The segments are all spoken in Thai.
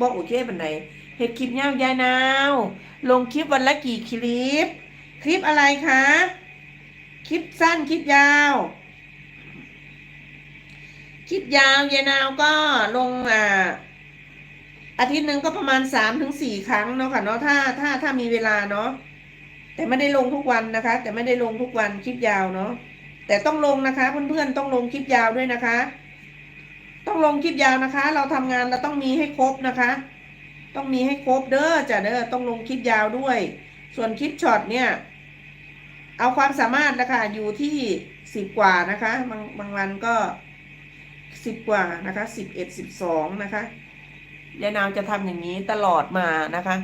บอกโอเคบันไดเห็ดคลิปยาวยายนาว ลงคลิปวันละกี่คลิป คลิปอะไรคะ คลิปสั้นคลิปยาว คลิปยาวยายนาวก็ลงอ่าอาทิตย์หนึ่งก็ประมาณสามถึงสี่ครั้งเนาะค่ะเนาะถ้าถ้าถ้ามีเวลาเนาะแต่ไม่ได้ลงทุกวันนะคะ แต่ไม่ได้ลงทุกวันคลิปยาวเนาะแต่ต้องลงนะคะเพื่อนๆต้องลงคลิปยาวด้วยนะคะ ต้องลงคลิปยาวนะคะ เราทำงานเราต้องมีให้ครบนะคะ ต้องมีให้ครบเด้อจ้ะเด้อต้องลงคลิปยาวด้วย ส่วนคลิปช็อตเนี่ย เอาความสามารถนะคะอยู่ที่สิบกว่านะคะ บางบางวันก็สิบกว่านะคะสิบเอ็ดสิบสองนะคะยายนาวจะทำอย่างนี้ตลอดมานะคะ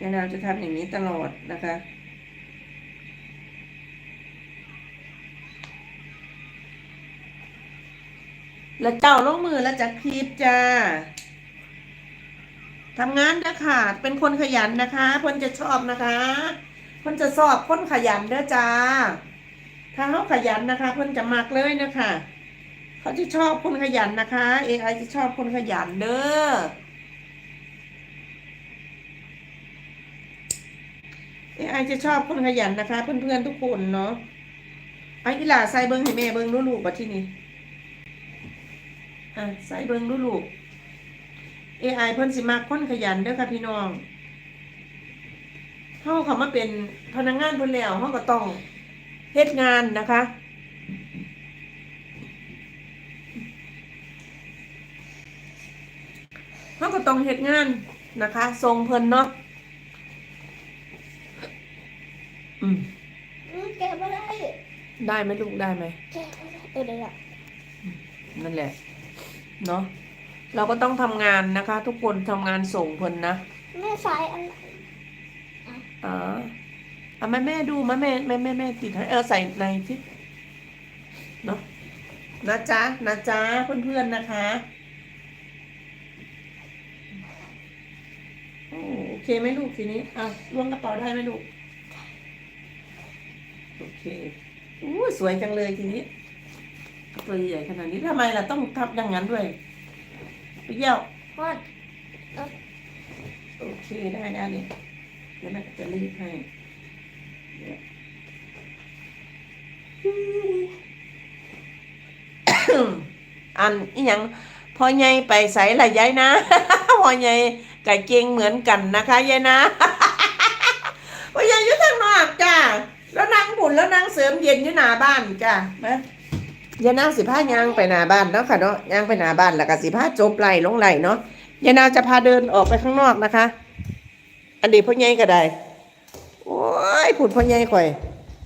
ยายนาวจะทำอย่างนี้ตลอดนะคะ แล้วเจ้าลงมือแล้วจากคลิปจ้าทำงานนะค่ะเป็นคนขยันนะคะเพิ่นจะชอบนะคะเพิ่นจะชอบคนขยันเด้อจ้า ถ้าเขาขยันนะคะเพิ่นจะมักเลยนะคะเขาจะชอบคนขยันนะคะ AI จะชอบคนขยันเด้อ AI จะชอบคนขยันนะคะ เพื่อนๆทุกคนเนาะไอ้อีหล่าใส่เบิ้งให้แม่เบิ้งรู้ลูกบัดที่นี่ อะใส่เบิ้งดูลูก AI เพิ่นสิมักคนขยันเด้อค่ะพี่น้องเฮาเขามาเป็นพนักงานเพิ่นแล้วเฮาก็ต้องเฮ็ดงานนะคะเฮาก็ต้องเฮ็ดงานนะคะส่งเพิ่นเนาะอืมอืมแกะไม่ได้ ได้ไหมลูกได้ไหมแกะไม่ได้เออเดี๋ยวอะนั่นแหละ เนาะเราก็ต้องทำงานนะคะ ทุกคนทำงานส่งเพิ่นนะแม่สายอะไรอ๋อเอาแม่แม่ดูมาแม่แม่แม่แม่ติดให้เออใส่ในที่เนาะนะจ๊ะนะจ๊ะเพื่อนๆนะคะโอ้โอเคไหมลูกทีนี้อะล้วงกระเป๋าได้ไหมลูก โอเคอู้สวยจังเลยทีนี้ ตัวใหญ่ขนาดนี้ทำไมล่ะต้องทำอย่างนั้นด้วยไปเยี่ยวฮอดโอเคได้ได้เลยเดี๋ยวแม่จะรีบให้เดี๋ยวอันอีหยังพอใหญ่ไปใส่ละยายนะ พอใหญ่ไก่เกงเหมือนกันนะคะยายนะพอใหญ่อยู่ทางนอกจ้าแล้วนางบุญแล้วนางเสริมเย็นอยู่หน้าบ้านจ้ามา ยานางสิพายางไปหน้าบ้านเนาะค่ะเนาะยางไปหน้าบ้านแล้วก็สิพาจบไหลลงไหลเนาะยานางจะพาเดินออกไปข้างนอกนะคะ อันเดียพ่อใหญ่ก็ได้โอ้ยผุนพ่อใหญ่ข่อย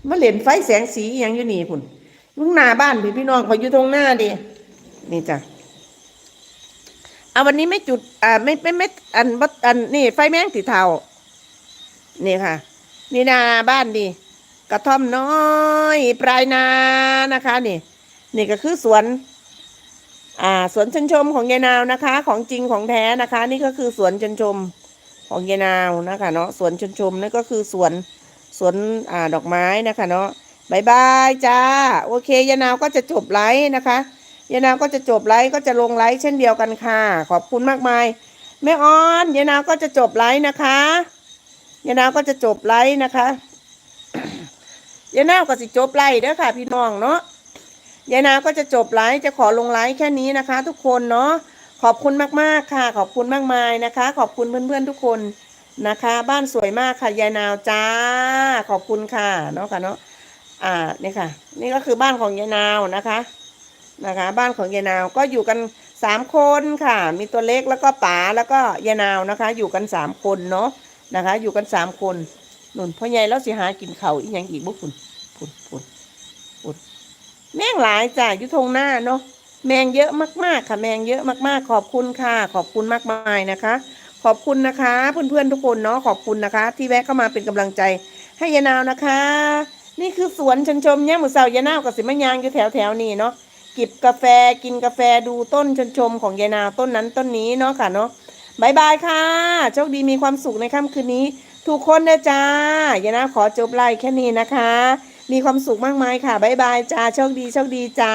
มาเล่นไฟแสงสีอหยังอยู่นี่ผุนลุงหน้าบ้านพี่พี่น้องข่อยอยู่ตรงหน้าดินี่จ้ะเอาวันนี้ไม่จุดอ่าไม่ไม่ไม่อันบัอันนี่ไฟแมงติเทานี่ค่ะ นี่นาบ้านดิกระท่อมน้อย ปลายนานะคะนี่ นี่ก็คือสวน อ่า สวนชนชมของยายนาวนะคะ ของจริงของแท้นะคะ นี่ก็คือสวนชนชมของยายนาวนะคะเนาะสวนชนชมนั่นก็คือสวนสวนอ่าดอกไม้นะคะเนาะบายบายจ้า โอเคยายนาวก็จะจบไลฟ์นะคะยายนาวก็จะจบไลฟ์ก็จะลงไลฟ์เช่นเดียวกันค่ะ ขอบคุณมากมายแม่ออนยายนาวก็จะจบไลฟ์นะคะยายนาวก็จะจบไลฟ์นะคะยายนาวก็สิจบไลฟ์เด้อค่ะ พี่น้องเนาะ ยายนาวก็จะจบไลฟ์จะขอลงไลฟ์แค่นี้นะคะ ทุกคนเนาะขอบคุณมากๆค่ะ ขอบคุณมากมายนะคะ ขอบคุณเพื่อนๆทุกคนนะคะ บ้านสวยมากค่ะยายนาวจ้า ขอบคุณค่ะเนาะค่ะเนาะอ่านี่ค่ะ นี่ก็คือบ้านของยายนาวนะคะนะคะ บ้านของยายนาวก็อยู่กันสามคนค่ะ มีตัวเล็กแล้วก็ป๋าแล้วก็ยายนาวนะคะ อยู่กันสามคนเนาะนะคะ อยู่กันสามคนนุ่นพ่อใหญ่แล้วสิหากินเขาอีกอย่างอีกบุกคุณปุ่นปุ่นปุ่น แมงหลายจ้ะยู่ทงหน้าเนาะแมงเยอะมากๆ ค่ะ แมงเยอะมากๆ ขอบคุณค่ะ ขอบคุณมากมายนะคะ ขอบคุณนะคะ เพื่อนๆทุกคนเนาะขอบคุณนะคะ ที่แวะเข้ามาเป็นกำลังใจให้ยานาวนะคะ นี่คือสวนชนชมเนี่ยหมูเสายานาวกับสิมะยางอยู่แถวแถวๆนี้เนาะกิบกาแฟกินกาแฟดูต้นชนชมของยานาวต้นนั้นต้นนี้เนาะค่ะเนาะบายบายค่ะโชคดีมีความสุขในค่ำคืนนี้ ทุกคนนะจ้ายานาวขอจบไลฟ์แค่นี้นะคะ มีความสุขมากมายค่ะ บ๊ายบายจ้า โชคดี โชคดีจ้า